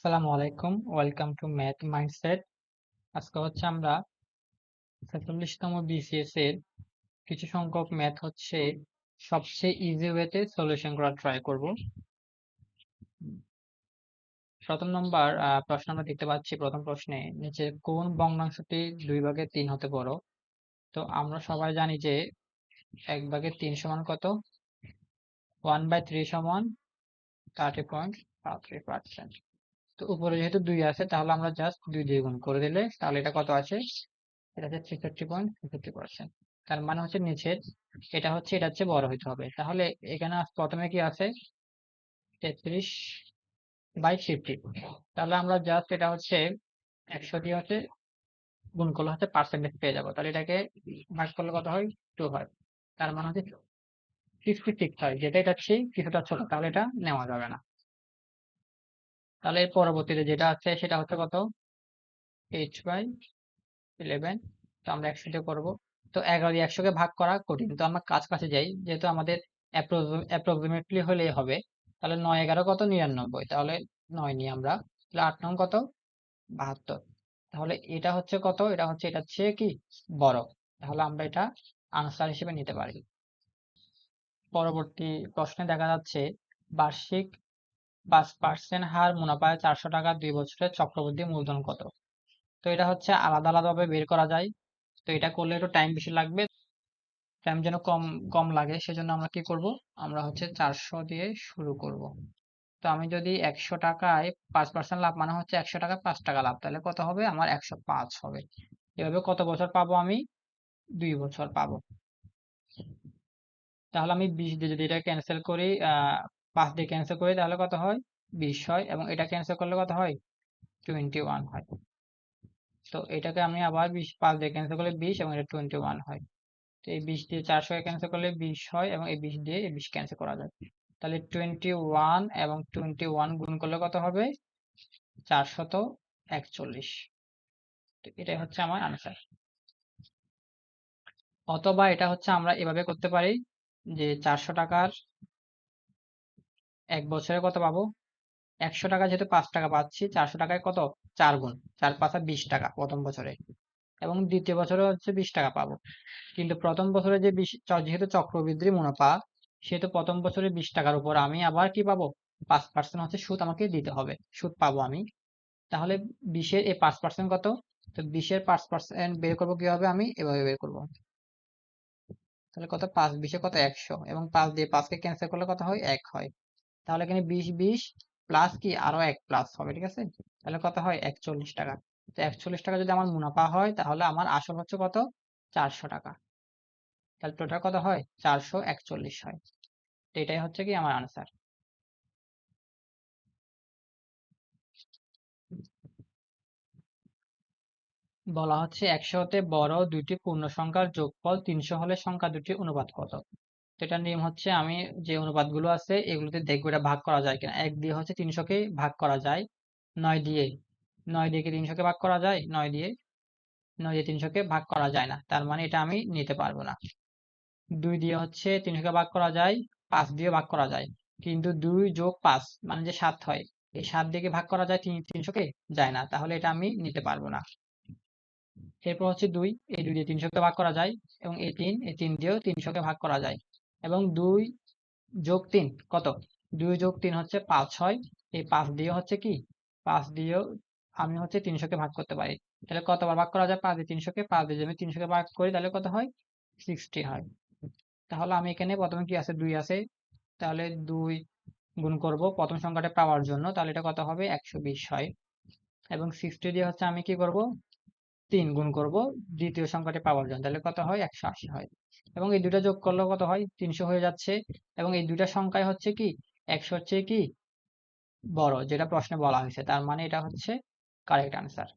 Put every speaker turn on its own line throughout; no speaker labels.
আসসালামু আলাইকুম, welcome to math mindset. আজকে হচ্ছে আমরা ছেচল্লিশতম বিসিএস এর কিছু সংখ্যক ম্যাথ হচ্ছে সবচেয়ে ইজি ওয়েতে সলিউশন করার ট্রাই করব। প্রথম নম্বর প্রশ্ন আমরা দেখতে পাচ্ছি, প্রথম প্রশ্নে নিচে কোন ভগ্নাংশটি দুই ভাগে তিন হতে বড়? তো আমরা সবাই জানি যে এক ভাগে তিন সমান কত? ওয়ান বাই থ্রি সমান থার্টি পয়েন্ট থ্রি পার্সেন্ট তো উপরে যেহেতু দুই আছে, তাহলে আমরা জাস্ট দুই দিয়ে গুণ করে দিলে তাহলে এটা কত আছে? এটা হচ্ছে ছেষট্টি পয়েন্ট ছেষট্টি পার্সেন্ট তার মানে হচ্ছে নিচের, এটা হচ্ছে এটা হচ্ছে বড় হইতে হবে। তাহলে এখানে প্রথমে কি আছে? তেত্রিশ বাই ফিফটি তাহলে আমরা জাস্ট এটা হচ্ছে একশো দিয়ে হচ্ছে গুণ করলে হচ্ছে পার্সেন্টেজ পেয়ে যাব। তাহলে এটাকে ভাগ করলে কত হয়? টু হয়। তার মানে হচ্ছে ফিফটি সিক্স হয়। যেটা এটা হচ্ছে কিছুটা ছোট, তাহলে এটা নেওয়া যাবে না। তাহলে পরবর্তীতে যেটা আছে সেটা হচ্ছে কত? এইচ বাই ইলেভেন তো আমরা দিয়ে করব। তো এগারো দিয়ে একশোকে ভাগ করা কঠিন। তো আমরা কাছ কাছে যাই। যেহেতু আমাদের অ্যাপ্রক্সিমেটলি হলেই হবে। তাহলে নয় এগারো কত? নিরানব্বই। তাহলে নয় নিয়ে আমরা তাহলে আট নং কত? বাহাত্তর। তাহলে এটা হচ্ছে কত? এটা হচ্ছে, এটা চেয়ে কি? বড়। তাহলে আমরা এটা আনসার হিসেবে নিতে পারি। পরবর্তী প্রশ্নে দেখা যাচ্ছে বার্ষিক পাঁচ পার্সেন্ট হার মুনাফায় চারশো টাকা দুই বছরের চক্রবৃদ্ধি মূলধন কত? তো এটা হচ্ছে আলাদা আলাদাভাবে বের করা যায়। তো এটা করলে একটু টাইম বেশি লাগবে। টাইম যেন কম কম লাগে, সেজন্য আমরা কি করব? আমরা হচ্ছে চারশো দিয়ে শুরু করব। তো আমি যদি একশো টাকায় পাঁচ পার্সেন্ট লাভ মানে হচ্ছে একশো টাকায় পাঁচ টাকা লাভ, তাহলে কত হবে? আমার একশো পাঁচ হবে। এভাবে কত বছর পাবো আমি? দুই বছর পাবো। তাহলে আমি বিশ দিয়ে যদি এটা ক্যান্সেল করি পাঁচ দিয়ে ক্যান্সেল করি তাহলে কত হয়? বিশ হয় এবং এটা ক্যান্সেল করলে কত হয়? টোয়েন্টি ওয়ান হয়। তো এটাকে আমি আবার বিশ, পাঁচ দিয়ে ক্যান্সেল করলে বিশ এবং এটা টোয়েন্টি ওয়ান হয়। তো এই বিশ দিয়ে চারশো ক্যান্সেল করলে বিশ হয় এবং এই বিশ দিয়ে বিশ ক্যান্সেল করা যায়। তাহলে টোয়েন্টি ওয়ান এবং টোয়েন্টি ওয়ান গুণ করলে কত হবে? চারশত একচল্লিশ। তো এটাই হচ্ছে আমার আনসার অথবা এটা হচ্ছে আমরা এভাবে করতে পারি যে চারশো টাকার এক বছরে কত পাবো? একশো টাকা যেহেতু পাঁচ টাকা পাচ্ছি, চারশো টাকায় কত? চার গুণ। চার পাঁচা বিশ টাকা প্রথম বছরে। এবং দ্বিতীয় বছরে হচ্ছে বিশ টাকা পাবো। কিন্তু প্রথম বছরে যে বিশ যেহেতু চক্রবৃদ্ধি মুনাফা, সেহেতু প্রথম বছরে বিশ টাকার উপর আমি আবার কি পাবো? পাঁচ পার্সেন্ট হচ্ছে সুদ আমাকে দিতে হবে। সুদ পাবো আমি। তাহলে বিশের এই পাঁচ পার্সেন্ট কত? তো বিশের পাঁচ পার্সেন্ট বের করব কীভাবে আমি? এভাবে বের করব। তাহলে কত? পাঁচ, বিশে কত? একশো। এবং পাঁচ দিয়ে পাঁচকে ক্যান্সেল করলে কত হয়? এক হয়। তাহলে এখানে বিশ বিশ প্লাস কি আরও এক প্লাস হবে, ঠিক আছে? তাহলে কত হয়? একচল্লিশ টাকা। তো একচল্লিশ টাকা যদি আমার মুনাফা হয়, তাহলে আমার আসল হচ্ছে কত? চারশো টাকা। তাহলে টোটাল কত হয়? চারশো একচল্লিশ হয়। তো এটাই হচ্ছে কি আমার আনসার বলা হচ্ছে একশো হতে বড় দুইটি পূর্ণ সংখ্যার যোগফল তিনশো হলে সংখ্যা দুটি অনুপাত কত? এটার নিয়ম হচ্ছে আমি যে অনুপাতগুলো আছে এগুলোতে দেখব এটা ভাগ করা যায় কিনা। এক দিয়ে হচ্ছে তিনশোকে ভাগ করা যায়। নয় দিয়ে নয় দিয়ে কি তিনশোকে ভাগ করা যায়? নয় দিয়ে নয় দিয়ে তিনশোকে ভাগ করা যায় না। তার মানে এটা আমি নিতে পারব না। দুই দিয়ে হচ্ছে তিনশোকে ভাগ করা যায়, পাঁচ দিয়ে ভাগ করা যায়। কিন্তু দুই যোগ পাঁচ মানে যে সাত হয়, এই সাত দিয়ে ভাগ করা যায় তিনশোকে যায় না। তাহলে এটা আমি নিতে পারব না। এরপর হচ্ছে দুই, এই দুই দিয়ে তিনশোকে ভাগ করা যায় এবং এই তিন এই তিন দিয়েও তিনশোকে ভাগ করা যায়। এবং দুই যোগ তিন, কত? দুই যোগ তিন হচ্ছে পাঁচ হয়। এই পাঁচ দিয়ে হচ্ছে কি? পাঁচ দিয়েও আমি হচ্ছে তিনশোকে ভাগ করতে পারি। তাহলে কতবার ভাগ করা যায়? পাঁচ দিয়ে তিনশোকে, পাঁচ দিয়ে আমি তিনশোকে ভাগ করি, তাহলে কত হয়? সিক্সটি হয়। তাহলে আমি এখানে প্রথমে কি আছে? দুই আছে। তাহলে দুই গুণ করব প্রথম সংখ্যাটা পাওয়ার জন্য, তাহলে এটা কত হবে? একশো বিশ হয়। এবং সিক্সটি দিয়ে হচ্ছে আমি কি করব? তিন গুণ করব, দ্বিতীয় সংখ্যাটি পাওয়ার জন্য, তাহলে কত হয়? একশো আশি হয়। এবং এই দুটা যোগ করলে কত হয়? তিনশো হয়ে যাচ্ছে। এবং এই দুটা সংখ্যায় হচ্ছে কি? একশো হচ্ছে কি? বড়, যেটা প্রশ্নে বলা হয়েছে। তার মানে এটা হচ্ছে কারেক্ট আনসার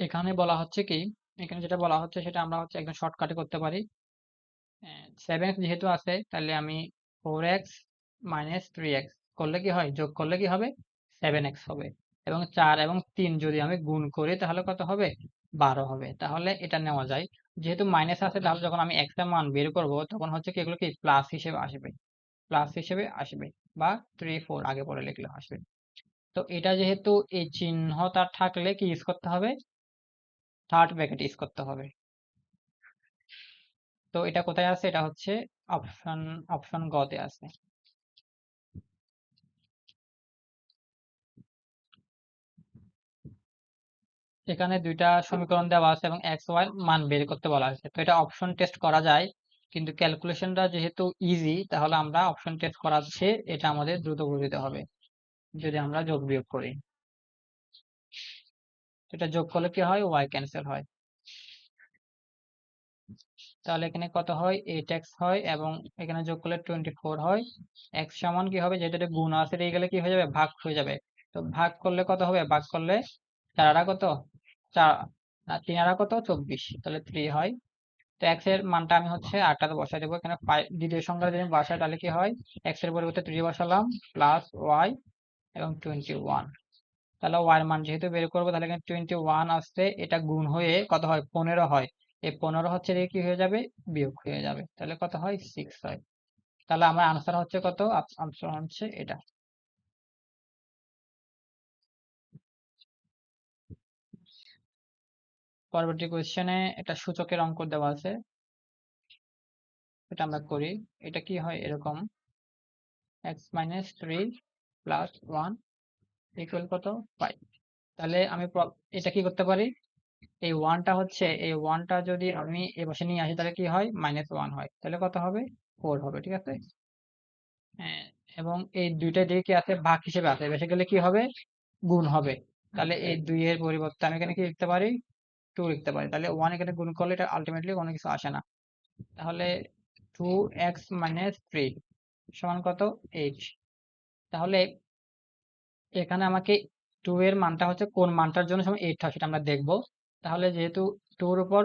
এখানে বলা হচ্ছে কি? এখানে যেটা বলা হচ্ছে সেটা আমরা হচ্ছে একদম শর্টকাটে করতে পারি। সেভেন যেহেতু আছে, তাহলে আমি four x minus three x করলে কি হয়? যোগ করলে কি হবে? সেভেন এক্স হবে। এবং চার এবং তিন যদি আমি গুণ করি, তাহলে কত হবে? বারো হবে। তাহলে এটা নেওয়া যায়। যেহেতু মাইনাস আছে, তাহলে যখন আমি একটা মান বের করব, তখন হচ্ছে কি, এগুলো কি? প্লাস হিসেবে আসবে। প্লাস হিসেবে আসবে বা থ্রি ফোর আগে পরে লিখলে আসবে। তো এটা যেহেতু এই চিহ্ন তার থাকলে কি ইউজ করতে হবে? থার্ড ব্র্যাকেট ইউজ করতে হবে। তো এটা কোথায় আছে? এটা হচ্ছে অপশন অপশন গ তে আছে। এখানে দুইটা সমীকরণ দেওয়া আছে এবং এক্স ওয়াই মান বের করতে বলা হয়েছে। তো এটা অপশন টেস্ট করা যায়, কিন্তু ক্যালকুলেশনটা যেহেতু ইজি তাহলে আমরা অপশন টেস্ট করাচ্ছে এটা আমাদের দ্রুত বুঝতে হবে, যদি আমরা যোগ বিয়োগ করি। এটা যোগ করলে কি হয়? ওয়াই ক্যান্সেল হয়। তাহলে এখানে কত হয়? এইট এক্স হয় এবং এখানে যোগ করলে টোয়েন্টি ফোর হয়। এক্স সমান কি হবে? যেহেতু গুণ আছে এই গেলে কি হয়ে যাবে? ভাগ হয়ে যাবে। তো ভাগ করলে কত হবে? ভাগ করলে চার আড়া কত? চার না তিন আড়া কত? চব্বিশ। তাহলে থ্রি হয়। তো এক্সের মানটা আমি হচ্ছে আটটাতে বসাই দেবো। এখানে দ্বিতীয় সংখ্যা যদি বসাই, তাহলে কি হয়? এক্সের পরিবর্তে থ্রি বসালাম প্লাস ওয়াই এবং টোয়েন্টি ওয়ান তাহলে ওয়াই এর মান যেহেতু বের করব, তাহলে এখানে টোয়েন্টি ওয়ান আসছে এটা গুণ হয়ে কত হয়? পনেরো হয়। এই পনেরো হচ্ছে দিয়ে কি হয়ে যাবে? বিয়োগ হয়ে যাবে। তাহলে কত হয়? সিক্স হয়। তাহলে আমার আনসার হচ্ছে কত? আনসার হচ্ছে এটা। পরবর্তী কোয়েশ্চেনে এটা সূচকের অঙ্ক দেওয়া আছে। এটা আমরা করি। এটা কি হয়? এরকম। X minus three plus one equal কত? ফাইভ তাহলে আমি এটা কি করতে পারি? এই ওয়ানটা হচ্ছে এই ওয়ানটা যদি আমি এ পাশে নিয়ে আসি তাহলে কি হয়? মাইনাস ওয়ান হয়। তাহলে কত হবে? ফোর হবে ঠিক আছে? হ্যাঁ এবং এই দুইটা দিকে কি আছে? ভাগ হিসেবে আছে। বেসে গেলে কি হবে? গুণ হবে। তাহলে এই দুই এর পরিবর্তে আমি এখানে কি লিখতে পারি? টু লিখতে পারি। তাহলে ওয়ান এখানে গুণ করলে এটা আলটিমেটলি কোনো কিছু আসে না। তাহলে টু এক্স মাইনাস থ্রি সমান কত? এইট তাহলে এখানে আমাকে টু এর মানটা হচ্ছে কোন মানটার জন্য সময় এইট হয় সেটা আমরা দেখব। তাহলে যেহেতু টুর উপর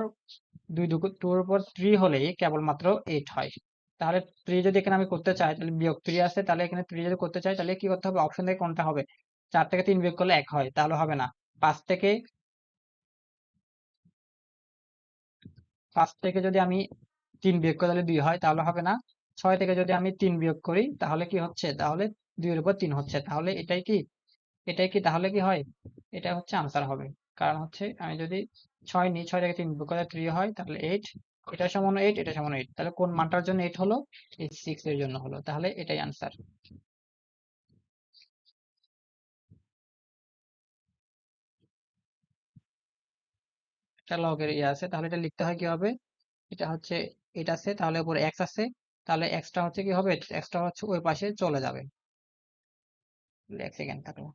দুই টুর উপর থ্রি হলেই কেবলমাত্র এইট হয়। তাহলে থ্রি যদি এখানে আমি করতে চাই, তাহলে বিয়োগ থ্রি আছে, তাহলে এখানে থ্রি যদি করতে চাই, তাহলে কি করতে হবে? অপশন থেকে কোনটা হবে? চার থেকে তিন বিয়োগ করলে এক হয়, তাহলে হবে না। পাঁচ থেকে পাঁচ থেকে যদি আমি তিন বিয়োগ করি, তাহলে দুই হয়, তাহলে হবে না। ছয় থেকে যদি আমি তিন বিয়োগ করি, তাহলে কি হচ্ছে? তাহলে দুইয়ের উপর তিন হচ্ছে। তাহলে এটাই কি? এটাই কি? তাহলে কি হয়? এটা হচ্ছে আনসার হবে। কারণ হচ্ছে আমি যদি ছয় নিই ছয় থেকে তিন বিয়োগ থ্রি হয়, তাহলে এইট এটা সমান এইট এটা সমান এইট তাহলে কোন মানটার জন্য এইট হলো? এই সিক্স এর জন্য হলো। তাহলে এটাই আনসার লগের ইয়ে আছে। তাহলে এটা লিখতে হয় কি হবে? এটা হচ্ছে এটা আছে, তাহলে উপরে এক্স আছে। তাহলে এক্সটা হচ্ছে কি হবে? এক্সটা হচ্ছে ওই পাশে চলে যাবে। এক সেকেন্ড থাকল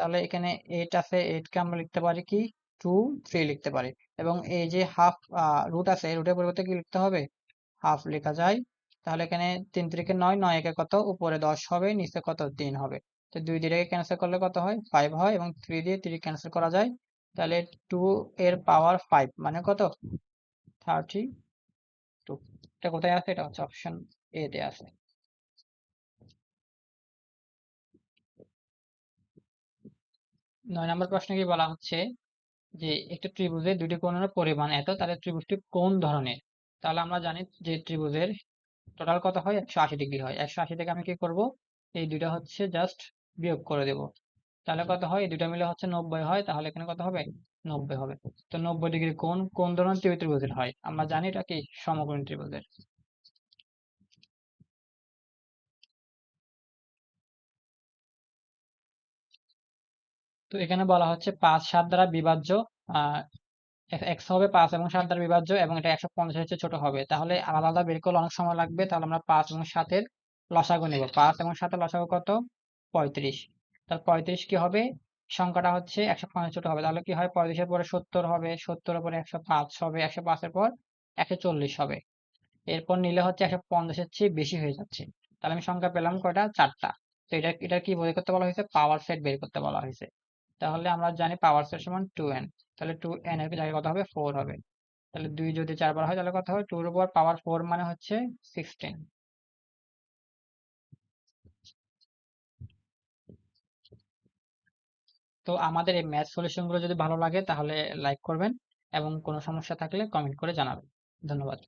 তাহলে এখানে এইট আছে এইটকে আমরা লিখতে পারি কি? টু থ্রি লিখতে পারি। এবং এই যে হাফ রুট আছে রুটের পরিবর্তে কি লিখতে হবে? হাফ লেখা যায়। তাহলে এখানে তিন তিরিকে নয় নয় একে কত? উপরে দশ হবে, নিচে কত? তিন হবে। তো দুই দিয়ে ক্যান্সেল করলে কত হয়? ফাইভ হয় এবং থ্রি দিয়ে থ্রি ক্যান্সেল করা যায়। তাহলে টু এর পাওয়ার ফাইভ মানে কত? থার্টি টু এটা কোথায় আছে? এটা হচ্ছে অপশন এ তে আছে। নয় নম্বর প্রশ্নে কি বলা হচ্ছে যে একটা ত্রিভুজের দুটি কোণের পরিমাণ এত, তাহলে ত্রিভুজটি কোন ধরনের? তাহলে আমরা জানি যে ত্রিভুজের টোটাল কত হয়? একশো আশি ডিগ্রি হয়। একশো আশি থেকে আমি কি করব? এই দুইটা হচ্ছে জাস্ট বিয়োগ করে দেব। তাহলে কত হয়? এই দুইটা মিলে হচ্ছে নব্বই হয়। তাহলে এখানে কত হবে? নব্বই হবে। তো নব্বই ডিগ্রি কোন কোন ধরনের ত্রিভুজের হয়? আমরা জানি এটা কি সমকোণী ত্রিভুজের। তো এখানে বলা হচ্ছে পাঁচ সাত দ্বারা বিভাজ্য এক্স হবে পাঁচ এবং সাত দ্বারা বিভাজ্য এবং এটা একশো পঞ্চাশ ছোট হবে। তাহলে আলাদা আলাদা বের করলে অনেক সময় লাগবে। তাহলে আমরা পাঁচ এবং সাতের লসাগু নেব। পাঁচ এবং সাতের লসাগু কত? পঁয়ত্রিশ। তাহলে পঁয়ত্রিশ কি হবে? সংখ্যাটা হচ্ছে একশো পঞ্চাশ ছোট হবে। তাহলে কি হয়? পঁয়ত্রিশের পরে সত্তর হবে, সত্তরের পরে একশো পাঁচ হবে, একশো পাঁচের পর একশো চল্লিশ হবে। এরপর নিলে হচ্ছে একশো পঞ্চাশের চেয়ে বেশি হয়ে যাচ্ছে। তাহলে আমি সংখ্যা পেলাম কয়টা? চারটা। তো এটা এটা কি বের করতে বলা হয়েছে? পাওয়ার সেট বের করতে বলা হয়েছে। তাহলে আমরা জানি পাওয়ার সেট সমান টু এন তাহলে টু এন এর জায়গায় কত হবে? ফোর হবে। তাহলে দুই যদি চারবার হয়, তাহলে কত হবে? টুর উপর পাওয়ার ফোর মানে হচ্ছে সিক্সটিন তো আমাদের এই ম্যাথ সলিউশনগুলো যদি ভালো লাগে, তাহলে লাইক করবেন এবং কোনো সমস্যা থাকলে কমেন্ট করে জানাবেন। ধন্যবাদ।